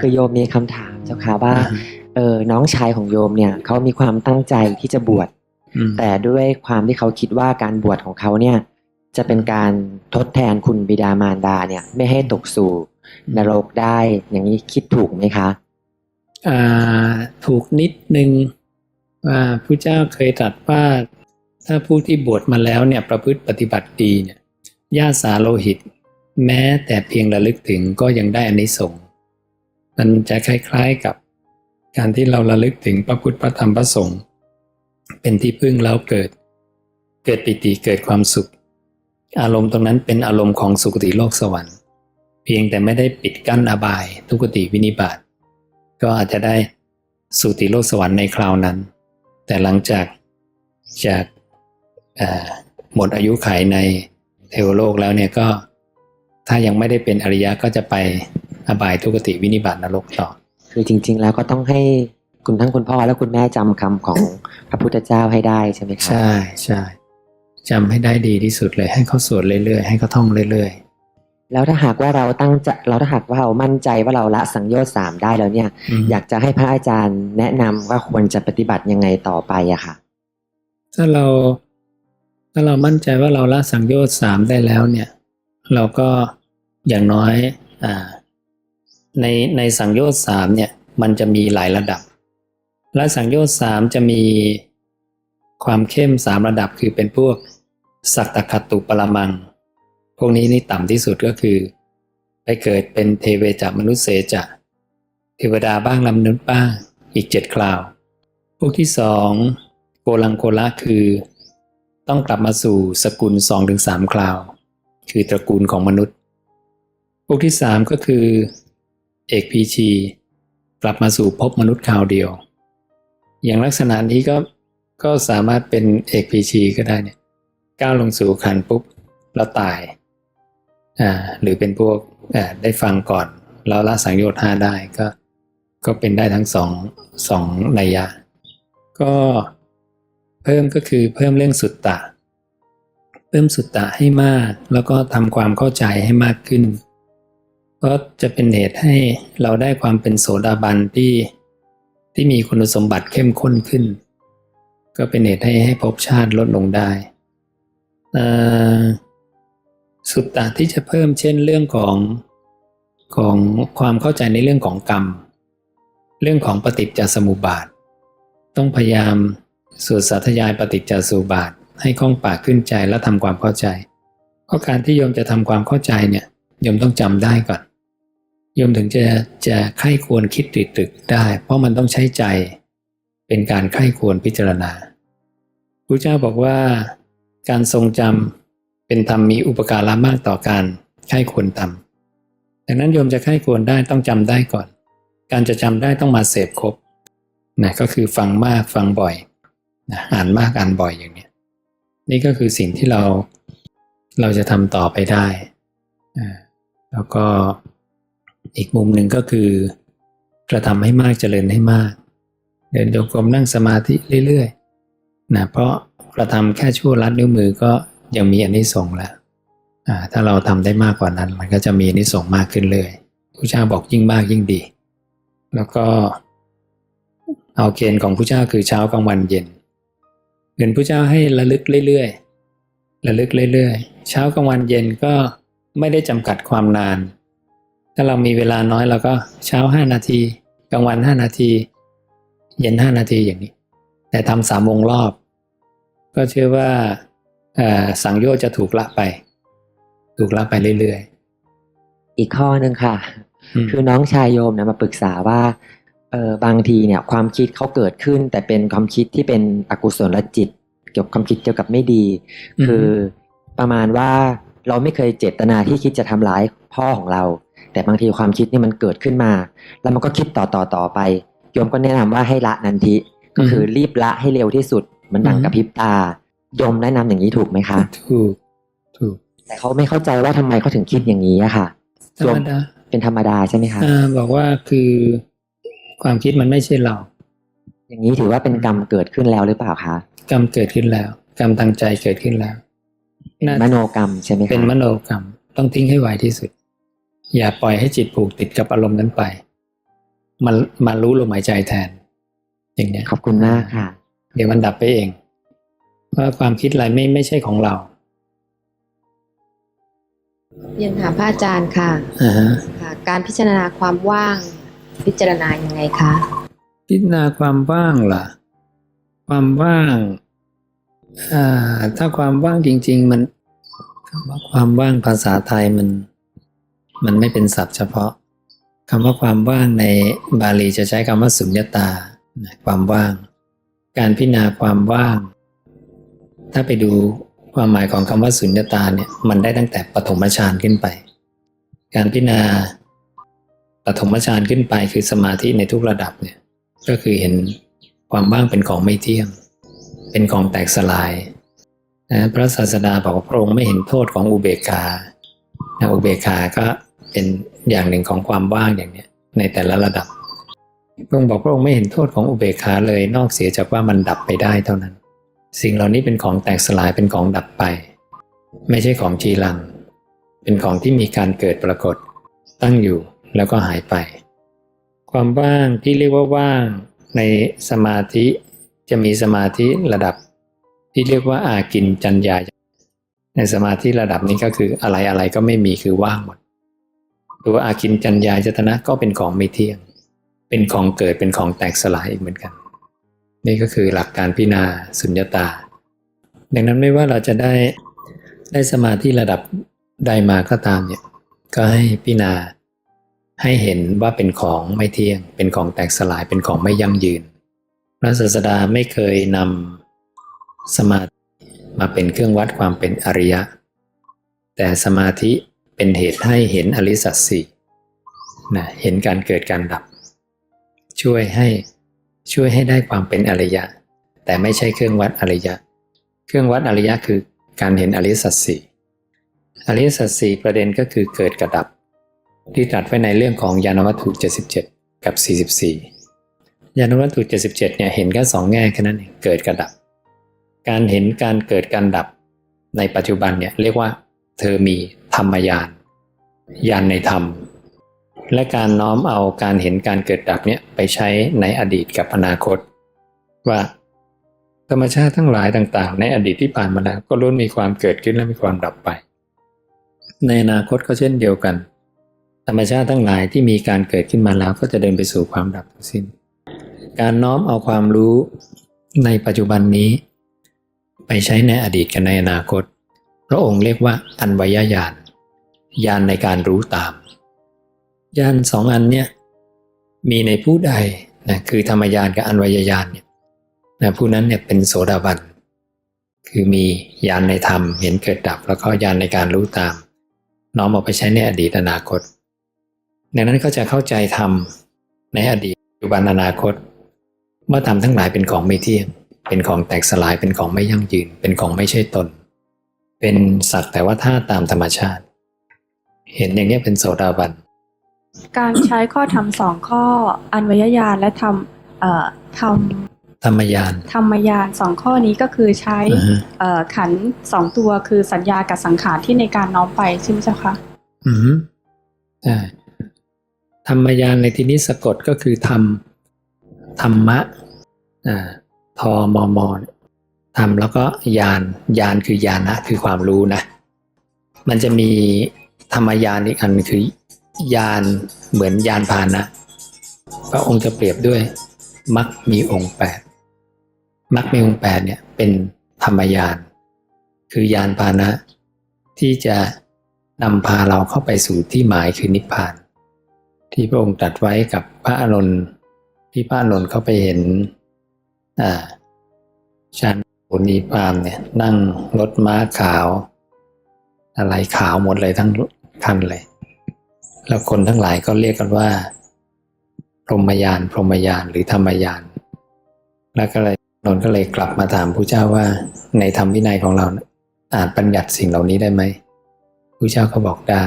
คือโยมมีคำถามเจ้าค่ะว่าอ่าฮะเออน้องชายของโยมเนี่ยเขามีความตั้งใจที่จะบวชอืมแต่ด้วยความที่เขาคิดว่าการบวชของเขาเนี่ย จะเป็นการทดแทนคุณบิดามารดาเนี่ย ไม่ให้ตกสู่นรกได้อย่างนี้คิดถูกไหมคะอ่าถูกนิดนึงว่าพระเจ้าเคยตรัสว่าถ้าผู้ที่บวชมาแล้วเนี่ยประพฤติปฏิบัติดีเนี่ยญาติสาโลหิต แม้แต่เพียงระลึกถึงก็ยังได้อานิสงส์ มันจะคล้ายๆกับ การที่เราระลึกถึงพระพุทธพระธรรมพระสงฆ์เป็นที่พึ่งแล้วเกิด เกิดปิติเกิดความสุข อารมณ์ตรงนั้นเป็นอารมณ์ของสุคติโลกสวรรค์ เพียงแต่ไม่ได้ปิดกั้นอบาย ทุกติวินิบาตก็อาจจะได้สุติโลกสวรรค์ในคราวนั้น แต่หลังจากจากหมดอายุขัยในเทวโลกแล้วเนี่ยก็ถ้ายังไม่ได้เป็นอริยะก็จะไป อบายทุกติวินิบาตนรกต่อ คือจริง ๆ แล้วก็ต้องให้คุณทั้งคุณพ่อและคุณแม่จำคำของพระพุทธเจ้าให้ได้ใช่ไหมครับ ใช่ใช่จำให้ได้ดีที่สุดเลย ให้เขาสวดเรื่อยๆให้เขาท่องเรื่อยแล้วถ้าหากว่าเราตั้งใจเราถ้าหากว่าเรามั่นใจว่าเราละสังโยชน์สามได้แล้วเนี่ยๆอืมอยากจะให้พระอาจารย์แนะนำว่าควรจะปฏิบัติยังไงต่อไปอะค่ะ ถ้าเราถ้าเรามั่นใจว่าเราละสังโยชน์สามได้แล้วเนี่ย เราก็อย่างน้อย อ่า ในในสังโยชน์สามเนี่ยมันจะมีหลายระดับ และสังโยชน์สามจะมีความเข้มสามระดับคือเป็นพวกสักตคตุปรมัง พวกนี้นี่ต่ำที่สุดก็คือ ไปเกิดเป็นเทเวจามนุษย์เสจะเทวดาบ้างลำนุษย์บ้างอีกเจ็ดคราว พวกที่สองโกลังโกละคือ ต้องกลับมาสู่สกุลสองถึงสามคราว คือตระกูลของมนุษย์ พวกที่สามก็คือ เอกพีชีกลับมาสู่ภพมนุษย์คราวเดียว อย่างลักษณะนี้ก็ก็สามารถเป็นเอกพีชีก็ได้เนี่ยก้าวลงสู่ขันปุ๊บแล้วตายอ่าหรือเป็นพวกอ่าได้ฟังก่อน แล้วละสังโยชน์ห้าได้ก็ ก็เป็นได้ทั้งสองสองนัยยะ ก็เพิ่มก็คือเพิ่มเรื่องสุตตะ เพิ่มสุตตะให้มาก แล้วก็ทำความเข้าใจให้มากขึ้น ก็จะเป็นเหตุให้เราได้ความเป็นโสดาบันที่ที่มีคุณสมบัติเข้มข้นขึ้น ก็เป็นเหตุให้ให้ภพชาติลดลงได้สุตตะที่จะเพิ่มเช่นเรื่องของของความเข้าใจในเรื่องของกรรม เรื่องของปฏิจจสมุปบาท ต้องพยายามสวดสาธยายปฏิจจสมุปบาท ให้คล่องปากขึ้นใจและทำความเข้าใจ เพราะการที่โยมจะทำความเข้าใจเนี่ยโยมต้องจำได้ก่อน โยมถึงจะจะไข้ควรคิดตรึกตรึกได้ เพราะมันต้องใช้ใจ เป็นการไข้ควรพิจารณาพระเจ้าบอกว่า การทรงจำเป็นธรรมมีอุปการะมากต่อการไข้ควรทำดังนั้นโยมจะไข้ควรได้ต้องจำได้ก่อน การจะจำได้ต้องมาเสพครบนะก็คือฟังมากฟังบ่อยนะอ่านมากอ่านบ่อยอย่างนี้นี่ก็คือสิ่งที่เราเราจะทำต่อไปได้อ่าแล้วก็ อีกมุมหนึ่งก็คือกระทำให้มากเจริญให้มาก เดินโยกรมนั่งสมาธิเรื่อยๆนะเพราะกระทำแค่ชั่วลัดนิ้วมือก็ยังมีอานิสงส์แล้วถ้าเราทำได้มากกว่านั้น มันก็จะมีอานิสงส์มากขึ้นเลยพระเจ้าบอกยิ่งมากยิ่งดี แล้วก็เอาเกณฑ์ของพระเจ้าคือเช้ากลางวันเย็นเงินพระเจ้าให้ระลึกเรื่อยๆระลึกเรื่อยๆ เช้ากลางวันเย็นก็ไม่ได้จำกัดความนาน ถ้าเรามีเวลาน้อยเราก็เช้าห้านาทีกลางวันห้านาที เย็นห้านาทีอย่างนี้ แต่ทำสามวงรอบ ก็เชื่อว่าเอ่อสังโยชน์จะถูกละไป ถูกละไปเรื่อยอีกข้อหนึ่งค่ะๆอืมคือน้องชายโยมนะมาปรึกษาว่าเออบางทีเนี่ยความคิดเขาเกิดขึ้น แต่เป็นความคิดที่เป็นอกุศลจิต เกี่ยวกับความคิดเกี่ยวกับไม่ดีอือฮึคือประมาณว่าเราไม่เคยเจตนาที่คิดจะทำร้ายพ่อของเรา แต่บางทีความคิดนี่มันเกิดขึ้นมา แล้วมันก็คิดต่อต่อต่อไปโยมก็แนะนำว่าให้ละนันทิก็คือรีบละให้เร็วที่สุดเหมันดังกระพริบตาโยมแนะนำอย่างนี้ถูกไหมคะ ถูกถูก แต่เขาไม่เข้าใจว่าทำไมเขาถึงคิดอย่างนี้อะค่ะธรรมดาเป็นธรรมดาใช่ไหมคะอ่าบอกว่าคือความคิดมันไม่ใช่เรา อย่างนี้ถือว่าเป็นกรรมเกิดขึ้นแล้วหรือเปล่าคะกรรมเกิดขึ้นแล้ว กรรมทางใจเกิดขึ้นแล้วเป็นน่ามโนกรรมใช่ไหมคะเป็นมโนกรรมต้องทิ้งให้ไวที่สุด อย่าปล่อยให้จิตผูกติดกับอารมณ์นั้นไป มันมารู้ลมหายใจแทน อย่างเนี้ยขอบคุณมากค่ะ เดี๋ยวมันดับไปเองว่าความคิดอะไรไม่ไม่ใช่ของเราเรียนถามพระอาจารย์ค่ะอ่าฮะค่ะ การพิจารณาความว่าง พิจารณายังไงคะ พิจารณาความว่างล่ะ ความว่างอ่าถ้าความว่างจริง ๆ มันคำว่าความว่างภาษาไทยมัน มันไม่เป็นศัพท์เฉพาะคำว่าความว่างในบาลีจะใช้คำว่าสุญญตา ความว่าง การพิจารณาความว่าง ถ้าไปดูความหมายของคำว่าสุญญตาเนี่ยมันได้ตั้งแต่ปฐมฌานขึ้นไป การพิจารณาปฐมฌานขึ้นไปคือสมาธิในทุกระดับเนี่ยก็คือเห็นความว่างเป็นของไม่เที่ยง เป็นของแตกสลายนะพระศาสดาบอกว่าพระองค์ไม่เห็นโทษของอุเบกขาอุเบกขาก็ เป็นอย่างหนึ่งของความว่างอย่างเนี้ยในแต่ละระดับพระองค์บอกพระองค์ไม่เห็นโทษของอุเบกขาเลยนอกเสียจากว่ามันดับไปได้เท่านั้น สิ่งเหล่านี้เป็นของแตกสลายเป็นของดับไป ไม่ใช่ของจีรัง เป็นของที่มีการเกิดปรากฏ ตั้งอยู่แล้วก็หายไป ความว่างที่เรียกว่าว่างในสมาธิจะมีสมาธิระดับ ที่เรียกว่าอากินจัญญาในสมาธิระดับนี้ก็คืออะไรอะไรก็ไม่มีคือว่างหมด ตัวอากินจัญญาจตนะก็เป็นของไม่เที่ยง เป็นของเกิดเป็นของแตกสลายอีกเหมือนกัน นี่ก็คือหลักการพิจารณาสุญญตา ดังนั้นไม่ว่าเราจะได้ได้สมาธิระดับใดมาก็ตามเนี่ยก็ให้พิจารณาให้เห็นว่าเป็นของไม่เที่ยง เป็นของแตกสลายเป็นของไม่ยั่งยืน พระศาสดาไม่เคยนำสมาธิมาเป็นเครื่องวัดความเป็นอริยะ แต่สมาธิ เป็นเหตุให้เห็นอริสัตสี่นะเห็นการเกิดการดับ ช่วยให้ช่วยให้ได้ความเป็นอริยะ แต่ไม่ใช่เครื่องวัดอริยะ เครื่องวัดอริยะคือการเห็นอริสัตสี่อริสัตสี่ประเด็นก็คือเกิดกระดับ ที่ตรัสไว้ในเรื่องของยานวัตถุ77 กับ 44 ยานวัตถุ77เนี่ยเห็นแค่สองแง่แค่นั้นเองเกิดกระดับ การเห็นการเกิดการดับ ในปัจจุบันเนี่ยเรียกว่า เธอมี ธรรมยานยานในธรรม และการน้อมเอาการเห็นการเกิดดับเนี่ยไปใช้ในอดีตกับอนาคต ว่าธรรมชาติทั้งหลายต่างๆ ในอดีตที่ผ่านมาแล้วก็ล้วนมีความเกิดขึ้นและมีความดับไป ในอนาคตก็เช่นเดียวกัน ธรรมชาติทั้งหลายที่มีการเกิดขึ้นมาแล้วก็จะเดินไปสู่ความดับทั้งสิ้น การน้อมเอาความรู้ในปัจจุบันนี้ ไปใช้ในอดีตกับในอนาคต พระองค์เรียกว่าอันวยญาณ ญาณในการรู้ตามญาณสองอันเนี่ยมีในผู้ใดนะคือธรรมญาณกับอันวยญาณเนี่ยนะผู้นั้นเนี่ยเป็นโสดาบันคือมีญาณในธรรมเห็นเกิดดับ แล้วก็ญาณในการรู้ตาม น้อมเอาไปใช้ในอดีตอนาคตดังนั้นก็จะเข้าใจธรรมในอดีตปัจจุบันอนาคตว่าธรรมทั้งหลายเป็นของไม่เที่ยงเป็นของแตกสลายเป็นของไม่ยั่งยืน เป็นของไม่ใช่ตน เป็นสักแต่ว่าธาตุตามธรรมชาติ เห็นอย่างนี้ยเป็นโสดาบัน การใช้ข้อธรรมสองข้อ อันวยญาณและธรรมเอ่อธรรมธรรมยาน ธรรมญาณสองข้อนี้ก็คือใช้อือฮึเอ่อขันธ์สองตัวคือสัญญากับสังขารที่ในการน้อมไปใช่ไหมเจ้าคะอืมใช่ธรรมยานในที่นี้สะกดก็คือธรรมธรรมะอ่าทอมอมอเนี่ยธรรมแล้วก็ยานยานคือยานะคือความรู้นะ มันจะมี ธรรมยานอีกอันคือยานเหมือนยานพาหนะ พระองค์จะเปรียบด้วยมักมีองค์แปดมักมีองค์แปดเนี่ยเป็นธรรมยาน คือยานพาหนะ ที่จะนำพาเราเข้าไปสู่ที่หมายคือนิพพาน ที่พระองค์ตรัสไว้กับพระอานนท์ที่พระอานนท์เข้าไปเห็นอ่าชาญปุณีพามเนี่ยนั่งรถม้าขาว อะไรขาวหมดเลยทั้ง คันเลย แล้วคนทั้งหลายก็เรียกกันว่า พรหมยานพรหมยานหรือธรรมยาน แล้วก็เลยนนก็เลยกลับมาถามพระเจ้าว่า ในธรรมวินัยของเราน่ะอาจบัญญัติสิ่งเหล่านี้ได้ไหมพระเจ้าก็บอกได้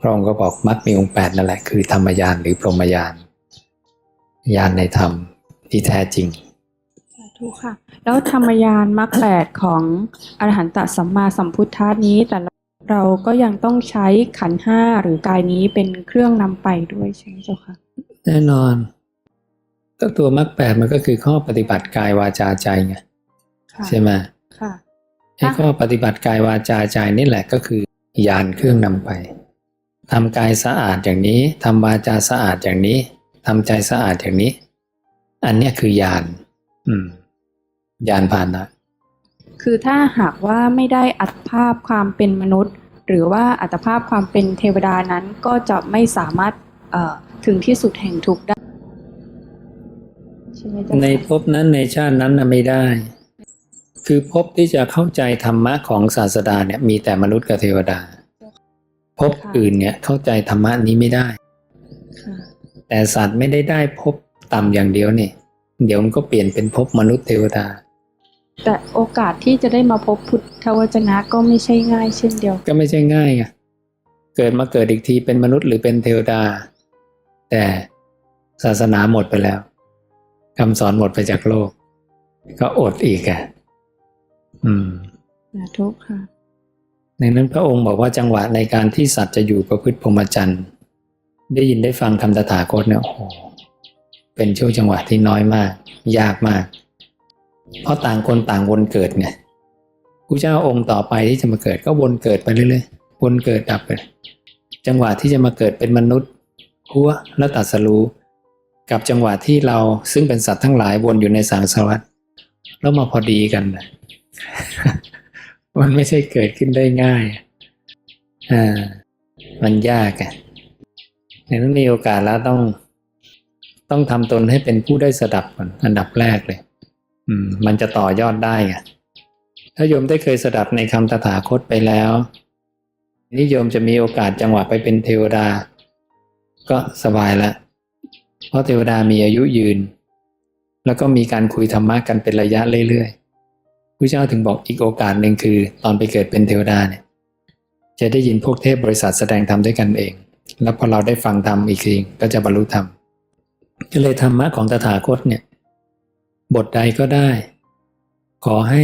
พระองค์ก็บอกมักมีองค์แปดนั่นแหละคือธรรมยานหรือพรหมยานยานในธรรมที่แท้จริงสาธุค่ะ แล้วธรรมญาณมรรคแปดของอรหันตสัมมาสัมพุทธานี้แต่ล เราก็ยังต้องใช้ขันธ์ห้าหรือกายนี้เป็นเครื่องนำไปด้วยใช่ไหมเจ้าคะแน่นอน ก็ตัวมรรคแปดมันก็คือข้อปฏิบัติกายวาจาใจไงค่ะใช่ไหมค่ะไอ้ข้อปฏิบัติกายวาจาใจนี่แหละก็คือยานเครื่องนำไปทำกายสะอาดอย่างนี้ทำวาจาสะอาดอย่างนี้ทำใจสะอาดอย่างนี้ อันเนี้ยคือยานอืมยานพาหนะ คือถ้าหากว่าไม่ได้อัตภาพความเป็นมนุษย์ หรือว่าอัตภาพความเป็นเทวดานั้นก็จะไม่สามารถเอ่อถึงที่สุดแห่งทุกข์ได้ใช่ไหมเจ๊ะในภพนั้นในชาตินั้นนะไม่ได้ คือภพที่จะเข้าใจธรรมะของศาสดาเนี่ยมีแต่มนุษย์กับเทวดาภพอื่นเนี่ยเข้าใจธรรมะนี้ไม่ได้ค่ะแต่สัตว์ไม่ได้ได้ภพต่ำอย่างเดียวนี่ เดี๋ยวมันก็เปลี่ยนเป็นภพมนุษย์เทวดา แต่โอกาสที่จะได้มาพบพุทธวจนะก็ไม่ใช่ง่ายเช่นเดียวกันก็ไม่ใช่ง่ายไงเกิดมาเกิดอีกทีเป็นมนุษย์หรือเป็นเทวดา แต่ศาสนาหมดไปแล้วคำสอนหมดไปจากโลก ก็อดอีกอะอืมสาธุค่ะดังนั้นพระองค์บอกว่าจังหวะในการที่สัตว์จะอยู่ประพฤติพรหมจรรย์ได้ยินได้ฟังคำตถาคตเนี่ยโอ้โหเป็นช่วงจังหวะที่น้อยมาก ยากมาก เพราะต่างคนต่างวนเกิดไงพระเจ้าองค์ต่อไปที่จะมาเกิดก็วนเกิดไปเรื่อยๆ วนเกิดดับไป จังหวะที่จะมาเกิดเป็นมนุษย์หัวและตัดสรู้กับจังหวะที่เราซึ่งเป็นสัตว์ทั้งหลายวนอยู่ในสังสารวัฏแล้วมาพอดีกันนะมันไม่ใช่เกิดขึ้นได้ง่ายอ่ามันยากอะดังนั้นมีโอกาสแล้วต้อง ต้องทำตนให้เป็นผู้ได้สดับก่อนอันดับแรกเลย อืม มันจะต่อยอดได้ไงถ้าโยมได้เคยสดับในคำตถาคตไปแล้วนิยมจะมีโอกาสจังหวะไปเป็นเทวดา ก็สบายละเพราะเทวดามีอายุยืน แล้วก็มีการคุยธรรมะกันเป็นระยะเรื่อยๆพระเจ้าถึงบอกอีกโอกาสหนึ่งคือ ตอนไปเกิดเป็นเทวดาเนี่ย จะได้ยินพวกเทพบริษัทแสดงธรรมด้วยกันเอง แล้วพอเราได้ฟังธรรมอีกทีก็จะบรรลุธรรมก็เลยธรรมะของตถาคตเนี่ย บทใดก็ได้ ขอให้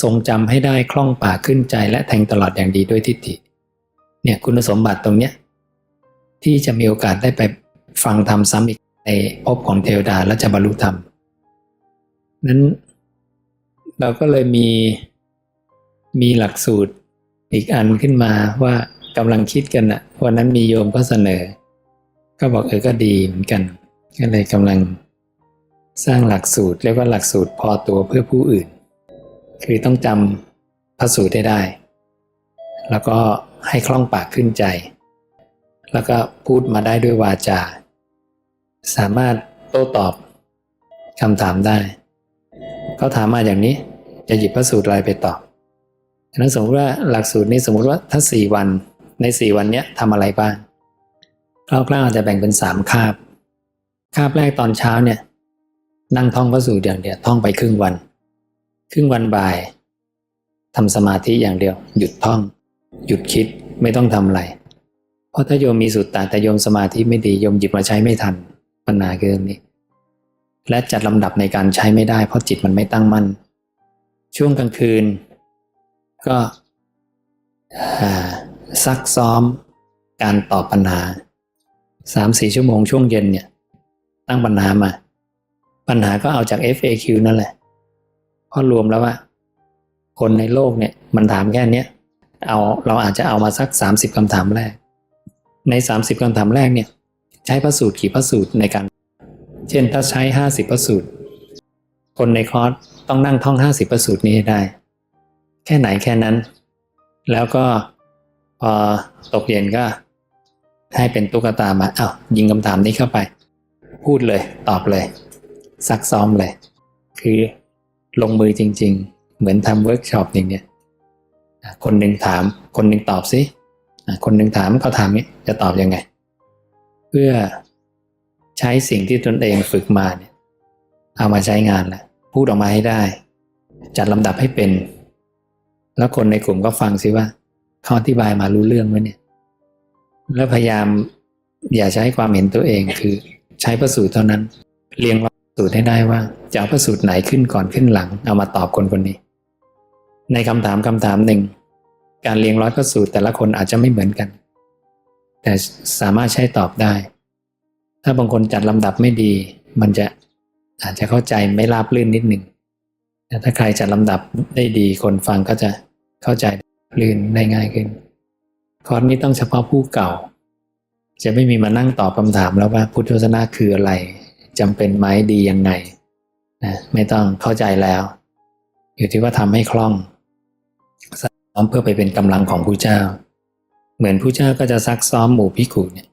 ทรงจำให้ได้คล่องปากขึ้นใจและแทงตลอดอย่างดีด้วยทิฏฐิ เนี่ยคุณสมบัติตรงเนี้ยที่จะมีโอกาสได้ไปฟังธรรมซ้ำอีกในภพของเทวดาและจะบรรลุธรรม นั้นเราก็เลยมีมีหลักสูตรอีกอันขึ้นมาว่ากำลังคิดกันอะวันนั้นมีโยมก็เสนอ ก็บอกเออก็ดีเหมือนกัน ก็เลยกำลัง สร้างหลักสูตรเรียกว่าหลักสูตรพอตัวเพื่อผู้อื่น คือต้องจำพระสูตรได้ได้ แล้วก็ให้คล่องปากขึ้นใจ แล้วก็พูดมาได้ด้วยวาจา สามารถโต้ตอบคำถามได้ เขาถามมาอย่างนี้จะหยิบพระสูตรอะไรไปตอบฉะนั้นสมมติว่าหลักสูตรนี้สมมติว่าถ้าสี่วันในสี่วันเนี้ยทำอะไรบ้างคร่าวๆอาจจะแบ่งเป็นสามคาบ คาบแรกตอนเช้าเนี่ย นั่งท่องพระสูตรอย่างเดียวท่องไปครึ่งวัน ครึ่งวันบ่ายทำสมาธิอย่างเดียว หยุดท่อง หยุดคิดไม่ต้องทำอะไร เพราะถ้าโยมมีสุตตะแต่โยมสมาธิไม่ดีโยมหยิบมาใช้ไม่ทันปัญหาคือเรื่องนี้ และจัดลำดับในการใช้ไม่ได้ เพราะจิตมันไม่ตั้งมั่น ช่วงกลางคืน ก็ซักซ้อมการตอบปัญหาสามสี่ชั่วโมงช่วงเย็นเนี่ย ตั้งปัญหามา ปัญหาก็เอาจาก FAQ นั่นแหละเพราะรวมแล้วว่า คนในโลกเนี่ยมันถามแค่เนี้ยเอาเราอาจจะเอามาสักสามสิบคำถามแรก ในสามสิบคำถามแรกเนี่ย ใช้พระสูตรกี่พระสูตรในการ เช่นถ้าใช้ห้าสิบพระสูตร คนในคอร์สต้องนั่งท่องห้าสิบพระสูตรนี้ได้ แค่ไหนแค่นั้น แล้วก็พอตกเย็นก็ ให้เป็นตุ๊กตามาเอา้าวยิงคำถามนี้เข้าไป พูดเลยตอบเลย ซักซ้อมเลย คือลงมือจริง ๆ เหมือนทำเวิร์กช็อปอย่างเนี้ยคนหนึ่งถาม คนหนึ่งตอบสิคนหนึ่งถามเขาถามนี้จะตอบยังไง เพื่อใช้สิ่งที่ตนเองฝึกมาเนี่ยเอามาใช้งานแหละพูดออกมาให้ได้ จัดลำดับให้เป็น แล้วคนในกลุ่มก็ฟังสิว่าเขาอธิบายมารู้เรื่องไหมเนี่ย แล้วพยายามอย่าใช้ความเห็นตัวเองคือใช้พระสูตรเท่านั้น เรียงร้อยพระ สูตรให้ได้ว่าจะเอาพระสูตรไหนขึ้นก่อนขึ้นหลัง เอามาตอบคนคนนี้ ในคำถามคำถามหนึ่ง การเรียงร้อยพระสูตรแต่ละคนอาจจะไม่เหมือนกัน แต่สามารถใช้ตอบได้ ถ้าบางคนจัดลำดับไม่ดี มันจะอาจจะเข้าใจไม่ราบรื่นนิดหนึ่งแต่ถ้าใครจัดลำดับได้ดีคนฟังก็จะเข้าใจลื่นได้ง่ายขึ้น คอร์สนี้ต้องเฉพาะผู้เก่า จะไม่มีมานั่งตอบคำถามแล้วว่าพุทธวจนะคืออะไร จำเป็นไหมดียังไงนะไม่ต้องเข้าใจแล้ว อยู่ที่ว่าทำให้คล่องซ้อมเพื่อไปเป็นกำลังของผู้เจ้า เหมือนผู้เจ้าก็จะซักซ้อมหมู่พิกุเนี่ย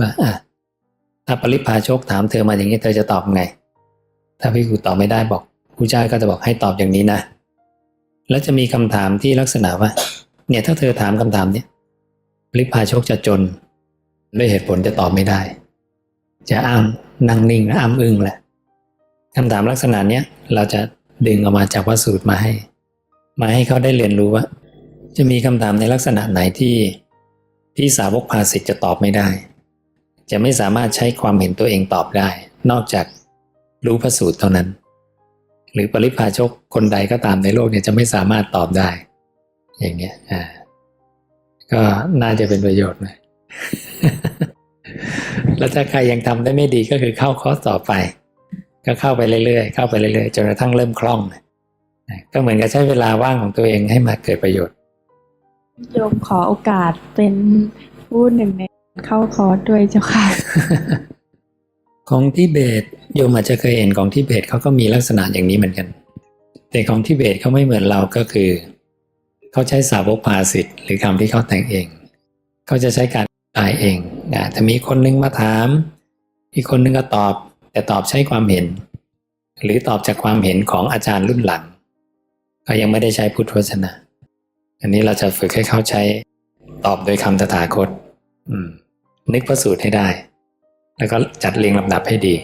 ว่าอะถ้าปริพาชกถามเธอมาอย่างนี้เธอจะตอบไง ถ้าพิกุตอบไม่ได้บอกผู้เจ้าก็จะบอกให้ตอบอย่างนี้นะ แล้วจะมีคำถามที่ลักษณะว่า เนี่ยถ้าเธอถามคำถามเนี้ยปริพาชกจะจน ด้วยเหตุผลจะตอบไม่ได้ จะอ้าม นั่งนิ่งและอ้ามอึ้งแหละคำถามลักษณะเนี้ยเราจะดึงออกมาจากพระสูตรมาให้ มาให้เขาได้เรียนรู้ว่า จะมีคำถามในลักษณะไหนที่ที่สาวกภาสิทธ์จะตอบไม่ได้ จะไม่สามารถใช้ความเห็นตัวเองตอบได้ นอกจากรู้พระสูตรเท่านั้น หรือปริพาชกคนใดก็ตามในโลกเนี่ยจะไม่สามารถตอบได้ อย่างเนี้ยอ่าก็น่าจะเป็นประโยชน์หนะ แล้วถ้าใครยังทำได้ไม่ดีก็คือเข้าคอร์สต่อไป ก็เข้าไปเรื่อยๆเข้าไปเรื่อยๆจนกระทั่งเริ่มคล่องนะก็เหมือนกับใช้เวลาว่างของตัวเองให้มาเกิดประโยชน์โยมขอโอกาสเป็นผู้หนึ่งในเข้าคอร์สด้วยเจ้าค่ะ ของทิเบตโยมอาจจะเคยเห็นของทิเบตเขาก็มีลักษณะอย่างนี้เหมือนกัน แต่ของทิเบตเขาไม่เหมือนเราก็คือเขาใช้สาวกภาสิทธิ์หรือคำที่เขาแต่งเองเขาจะใช้การอายเอง นะถ้ามีคนนึงมาถาม อีกคนนึงก็ตอบ แต่ตอบใช้ความเห็น หรือตอบจากความเห็นของอาจารย์รุ่นหลัง ก็ยังไม่ได้ใช้พุทธวจนะ อันนี้เราจะฝึกให้เขาใช้ตอบโดยคำตถาคตนึกพระสูตรให้ได้ แล้วก็จัดเรียงลำดับให้ดี